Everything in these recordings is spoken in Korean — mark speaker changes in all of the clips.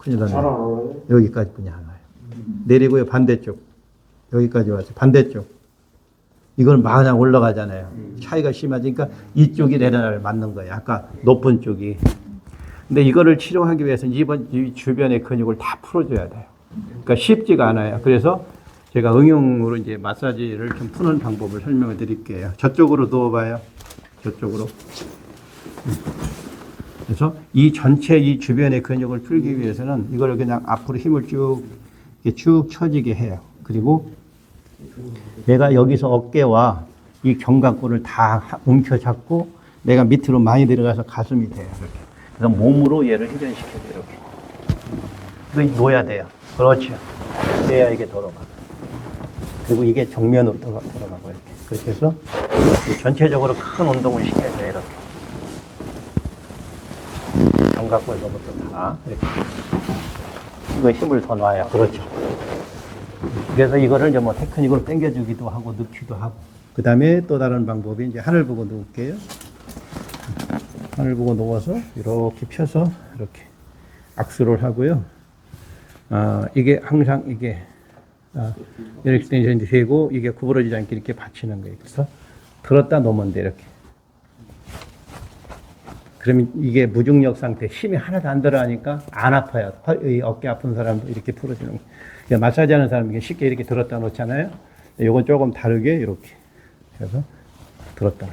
Speaker 1: 큰일 나네. 여기까지 뿐이 안 와요. 내리고요, 반대쪽. 여기까지 와서 반대쪽. 이건 마냥 올라가잖아요. 차이가 심하니까 이쪽이 내려날 맞는 거예요. 아까 높은 쪽이. 근데 이거를 치료하기 위해서는 이번 이 주변의 근육을 다 풀어줘야 돼요. 그러니까 쉽지가 않아요. 그래서 제가 응용으로 이제 마사지를 좀 푸는 방법을 설명을 드릴게요. 저쪽으로 누워봐요. 저쪽으로. 그래서 이 전체 이 주변의 근육을 풀기 위해서는 이걸 그냥 앞으로 힘을 쭉 쭉 쳐지게 해요. 그리고 내가 여기서 어깨와 이 견갑골을 다 하- 움켜잡고 내가 밑으로 많이 내려가서 가슴이 돼요. 이렇게. 그래서 몸으로 얘를 회전시켜요. 이렇게. 이거 놓아야 돼요. 그렇죠. 그래야 이게 돌아가. 그리고 이게 정면으로 돌아, 돌아가고 이렇게. 그렇게 해서 전체적으로 큰 운동을 시켜야 돼요. 이렇게. 견갑골서부터 다 이렇게. 이거 힘을 더 놔야 그렇죠. 그래서 이거를 이제 뭐 테크닉으로 당겨주기도 하고 넣기도 하고. 그 다음에 또 다른 방법이 이제 하늘 보고 놓을게요. 하늘 보고 놓아서 이렇게 펴서 이렇게 악수를 하고요. 아, 이게 항상 이게 아, 이렇게 되고 이게 구부러지지 않게 이렇게 받치는 거예요. 그래서 들었다 놓으면 돼 이렇게. 그러면 이게 무중력 상태, 힘이 하나도 안 들어가니까 안 아파요. 허- 이 어깨 아픈 사람도 이렇게 풀어주는 거예요. 그냥 마사지 하는 사람 이게 쉽게 이렇게 들었다 놓잖아요. 요건 조금 다르게 이렇게. 그래서 들었다 놔.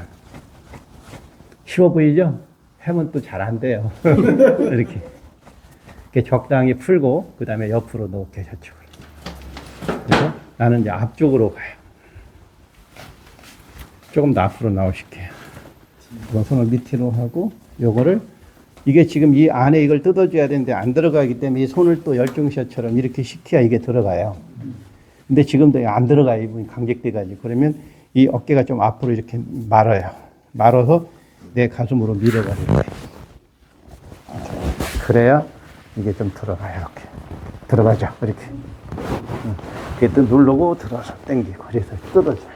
Speaker 1: 쉬워 보이죠? 하면 또 잘 안 돼요. 이렇게. 이렇게 적당히 풀고, 그 다음에 옆으로 놓게 저쪽으로. 그래서 나는 이제 앞쪽으로 가요. 조금 더 앞으로 나오실게요. 이건 손을 밑으로 하고, 요거를, 이게 지금 이 안에 이걸 뜯어줘야 되는데 안 들어가기 때문에 이 손을 또 열중샷처럼 이렇게 시켜야 이게 들어가요. 근데 지금도 안 들어가요. 이분이 강직돼가지고. 그러면 이 어깨가 좀 앞으로 이렇게 말아요. 말아서 내 가슴으로. 이렇게. 그래야 이게 좀 들어가요. 이렇게. 들어가죠. 이렇게. 응. 이렇게 또 누르고 들어서 당기고. 그래서 뜯어줘요.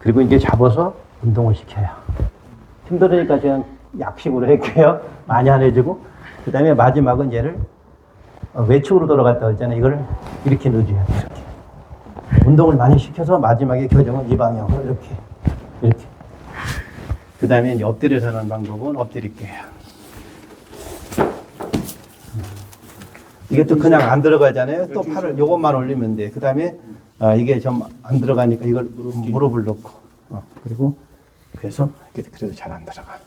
Speaker 1: 그리고 이제 잡아서 운동을 시켜요. 힘들으니까 그냥 약식으로 할게요. 많이 안 해주고. 그 다음에 마지막은 얘를 어, 외축으로 돌아갔다 했잖아요. 이걸 이렇게 넣어줘야 돼요. 이렇게. 운동을 많이 시켜서 마지막에 교정은 이 방향으로 이렇게. 이렇게. 그 다음에 엎드려서 하는 방법은 엎드릴게요. 이게 또 그냥 안 들어가잖아요. 또 팔을 요것만 올리면 돼. 그 다음에 아, 이게 좀 안 들어가니까 이걸 무릎을 넣고 어, 그리고 그래서 그래도 잘 안 들어가.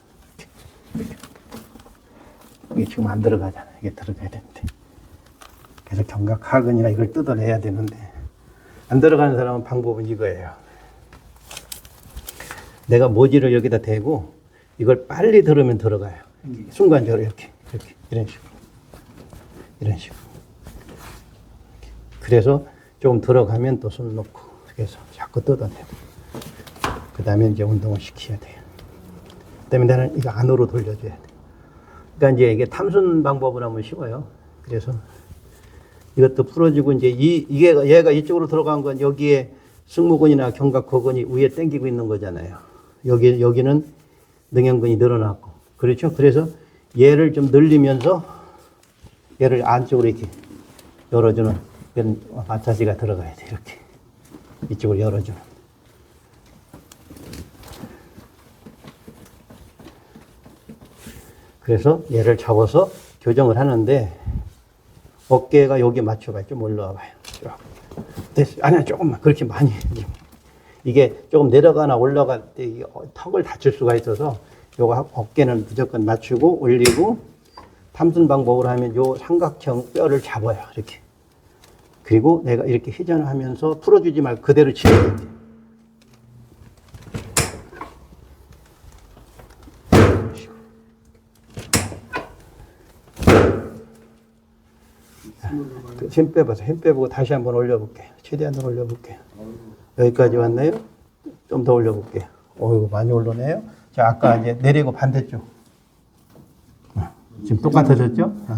Speaker 1: 이게 지금 안 들어가잖아. 이게 들어가야 되는데. 그래서 견갑하근이나 이걸 뜯어내야 되는데 안 들어가는 사람은 방법은 이거예요. 내가 모지를 여기다 대고 이걸 빨리 들으면 들어가요. 순간적으로 이렇게 이렇게 이런 식으로 이런 식으로. 그래서 조금 들어가면 또 손 놓고 그래서 자꾸 뜯어내고 그 다음에 이제 운동을 시켜야 돼요. 그 다음에 나는 이거 안으로 돌려줘야 돼. 그러니까 이제 이게 탐순 방법을 하면 쉬워요. 그래서 이것도 풀어지고 이제 이 이게 얘가 이쪽으로 들어간 건 여기에 승모근이나 견갑거근이 위에 당기고 있는 거잖아요. 여기 여기는 능형근이 늘어났고 그렇죠. 그래서 얘를 좀 늘리면서 얘를 안쪽으로 이렇게 열어주는 이런 마사지가 들어가야 돼 이렇게 이쪽을 열어주는. 그래서 얘를 잡아서 교정을 하는데 어깨가 여기 맞춰봐요. 좀 올라와 봐요. 쭉. 됐어. 아니야, 조금만. 그렇게 많이. 해. 이게 조금 내려가나 올라갈 때이 턱을 다칠 수가 있어서 요거 어깨는 무조건 맞추고 올리고 탐순 방법으로 하면 요 삼각형 뼈를 잡아요. 이렇게. 그리고 내가 이렇게 회전을 하면서 풀어주지 말고 그대로 돼. 이런 식으로. 그힘 빼봐서 힘 빼보고 다시 한번 올려볼게요. 최대한 올려볼게요. 여기까지 왔나요? 좀 더 올려볼게요. 어이구 많이 올라네요. 자 아까 이제 내리고 반대쪽. 어, 지금 똑같아졌죠? 어.